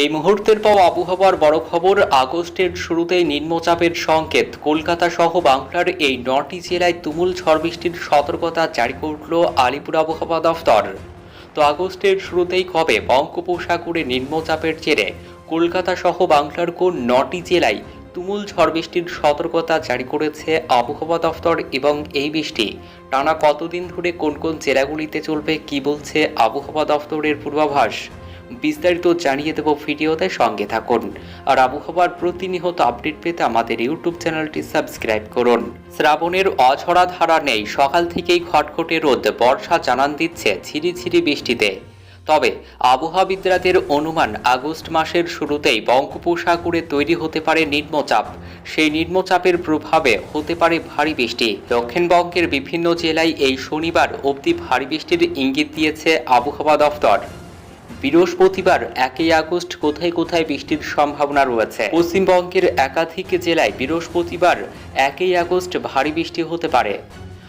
এই মুহূর্তের পাওয়া আবহাওয়ার বড় খবর, আগস্টের শুরুতেই নিম্নচাপের সংকেত। কলকাতা সহ বাংলার এই নটি জেলায় তুমুল ঝড় বৃষ্টির সতর্কতা জারি করল আলিপুর আবহাওয়া দফতর। তো আগস্টের শুরুতেই কবে বঙ্গোপসাগরে নিম্নচাপের জেরে কলকাতা সহ বাংলার কোন নটি জেলায় তুমুল ঝড় বৃষ্টির সতর্কতা জারি করেছে আবহাওয়া দফতর এবং এই বৃষ্টি? টানা কতদিন ধরে কোন কোন জেলাগুলিতে চলবে, কি বলছে আবহাওয়া দফতরের পূর্বাভাস? বিস্তারিত জানিয়ে দেব ভিডিওতে সঙ্গে থাকুন। আর আবহাওয়ার প্রতিনিয়ত আপডেট পেতে আমাদের ইউটিউব চ্যানেলটি সাবস্ক্রাইব করুন। শ্রাবণের অঝরা ধারা নেই, সকাল থেকেই খটখটে রোদ, বর্ষা জানান দিচ্ছে ঝিরিঝিরি বৃষ্টিতে। তবে আবহাওয়াবিদরাদের অনুমান, আগস্ট মাসের শুরুতেই বঙ্গোপসাগরে তৈরি হতে পারে নিম্নচাপ। সেই নিম্নচাপের প্রভাবে হতে পারে ভারী বৃষ্টি। দক্ষিণবঙ্গের বিভিন্ন জেলায় এই শনিবার অবধি ভারী বৃষ্টির ইঙ্গিত দিয়েছে আবহাওয়া দফতর বৃহস্পতিবার একই আগস্ট কোথায় কোথায় বৃষ্টির সম্ভাবনা রয়েছে? পশ্চিমবঙ্গের একাধিক জেলায় বৃহস্পতিবার একই আগস্ট ভারী বৃষ্টি হতে পারে।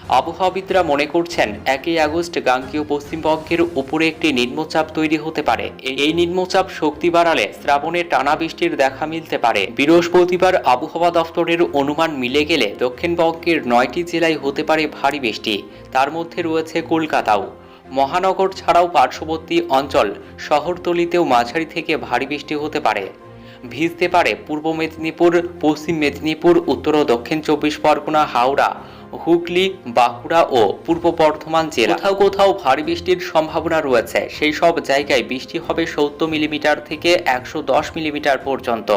আবহাওয়াবিদরা মনে করছেন, একই আগস্ট গাঙ্গীয় পশ্চিমবঙ্গের উপরে একটি নিম্নচাপ তৈরি হতে পারে। এই নিম্নচাপ শক্তি বাড়ালে শ্রাবণে টানা বৃষ্টির দেখা মিলতে পারে। বৃহস্পতিবার আবহাওয়া দফতরের অনুমান মিলে গেলে দক্ষিণবঙ্গের নয়টি জেলায় হতে পারে ভারী বৃষ্টি। তার মধ্যে রয়েছে কলকাতাও। মহানগর ছাড়াও পার্শ্ববর্তী অঞ্চল শহরতলিতেও মাঝারি থেকে ভারী বৃষ্টি হতে পারে। ভিজতে পারে পূর্ব মেদিনীপুর, পশ্চিম মেদিনীপুর, উত্তর ও দক্ষিণ চব্বিশ পরগনা, হাওড়া হুগলি, বাঁকুড়া ও পূর্ব বর্ধমান জেলা। কোথাও কোথাও ভারী বৃষ্টির সম্ভাবনা রয়েছে। সেই সব জায়গায় বৃষ্টি হবে সত্তর মিলিমিটার থেকে একশো দশ মিলিমিটার পর্যন্ত।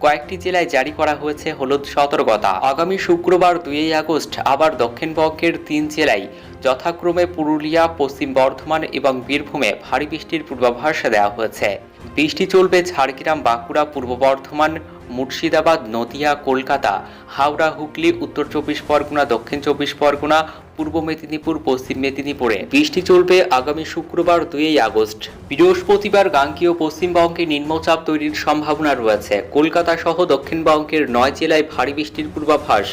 কয়েকটি জেলায় জারি করা হয়েছে হলুদ সতর্কতা। আগামী শুক্রবার দুই আগস্ট আবার দক্ষিণবঙ্গের তিন জেলায় যথাক্রমে পুরুলিয়া, পশ্চিম বর্ধমান এবং বীরভূমে ভারী বৃষ্টির পূর্বাভাস দেওয়া হয়েছে। বৃষ্টি চলবে ঝাড়গ্রাম, বাঁকুড়া, পূর্ব বর্ধমান মুর্শিদাবাদ, নদিয়া, কলকাতা, হাওড়া, হুগলি, উত্তর চব্বিশ পরগনা, দক্ষিণ চব্বিশ পরগনা, পূর্ব মেদিনীপুর, পশ্চিম মেদিনীপুরে। বৃষ্টি চলবে আগামী শুক্রবার দুই আগস্ট। বৃহস্পতিবার গাঙ্গীয় পশ্চিমবঙ্গে নিম্নচাপ তৈরির সম্ভাবনা রয়েছে। কলকাতা সহ দক্ষিণবঙ্গের নয় জেলায় ভারী বৃষ্টির পূর্বাভাস।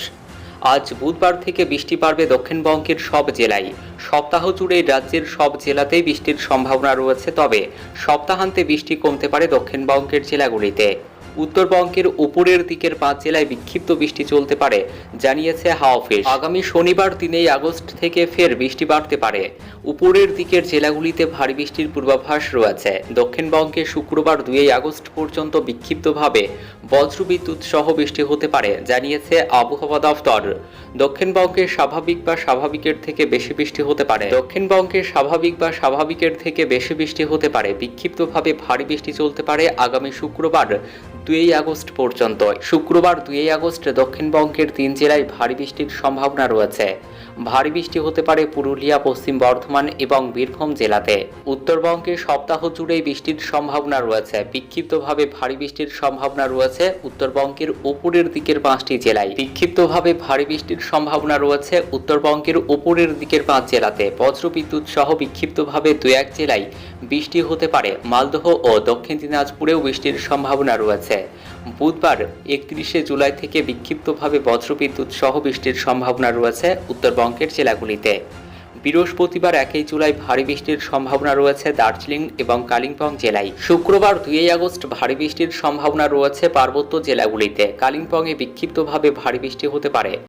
আজ বুধবার থেকে বৃষ্টি পারবে দক্ষিণবঙ্গের সব জেলায়। সপ্তাহ জুড়ে রাজ্যের সব জেলাতেই বৃষ্টির সম্ভাবনা রয়েছে, তবে সপ্তাহান্তে বৃষ্টি কমতে পারে দক্ষিণবঙ্গের জেলাগুলিতে। উত্তরবঙ্গের উপরের দিকের পাঁচ জেলায় বিক্ষিপ্ত বৃষ্টি চলতে পারে, জানিয়েছে হাওয়া অফিস। আগামী শনিবার তিনই আগস্ট থেকে ফের বৃষ্টি বাড়তে পারে। উপরের দিকের জেলাগুলিতে ভারী বৃষ্টির পূর্বাভাস রয়েছে। দক্ষিণবঙ্গে শুক্রবার দুই আগস্ট পর্যন্ত বিক্ষিপ্তভাবে বজ্রবিদ্যুৎ সহ বৃষ্টি হতে পারে, জানিয়েছে আবহাওয়া দফতর। দক্ষিণবঙ্গে স্বাভাবিক বা স্বাভাবিকের থেকে বেশি বৃষ্টি হতে পারে। দক্ষিণবঙ্গে স্বাভাবিক বা স্বাভাবিকের থেকে বেশি বৃষ্টি হতে পারে। বিক্ষিপ্তভাবে ভারী বৃষ্টি চলতে পারে। আগামী শুক্রবার দুই আগস্ট পর্যন্ত। শুক্রবার দুই আগস্ট দক্ষিণবঙ্গের তিন জেলায় ভারী বৃষ্টির সম্ভাবনা রয়েছে। ভারী বৃষ্টি হতে পারে পুরুলিয়া, পশ্চিম বর্ধমান এবং বীরভূম জেলাতে। উত্তরবঙ্গে সপ্তাহ জুড়েই বৃষ্টির সম্ভাবনা রয়েছে। বিক্ষিপ্তভাবে ভারী বৃষ্টির সম্ভাবনা রয়েছে উত্তরবঙ্গের উপরের দিকের পাঁচটি জেলায়। বিক্ষিপ্তভাবে ভারী বৃষ্টির সম্ভাবনা রয়েছে উত্তরবঙ্গের উপরের দিকের পাঁচ জেলাতে। বজ্রবিদ্যুৎ সহ বিক্ষিপ্তভাবে দু এক জেলায় বৃষ্টি হতে পারে। মালদহ ও দক্ষিণ দিনাজপুরেও বৃষ্টির সম্ভাবনা রয়েছে। বুধবার একত্রিশে জুলাই থেকে বিক্ষিপ্তভাবে বজ্রবিদ্যুৎ সহ বৃষ্টির সম্ভাবনা রয়েছে উত্তরবঙ্গের জেলাগুলিতে। বৃহস্পতিবার একই জুলাই ভারী বৃষ্টির সম্ভাবনা রয়েছে দার্জিলিং এবং কালিম্পং জেলায়। শুক্রবার দুই আগস্ট ভারী বৃষ্টির সম্ভাবনা রয়েছে পার্বত্য জেলাগুলিতে। কালিম্পংয়ে বিক্ষিপ্তভাবে ভারী বৃষ্টি হতে পারে।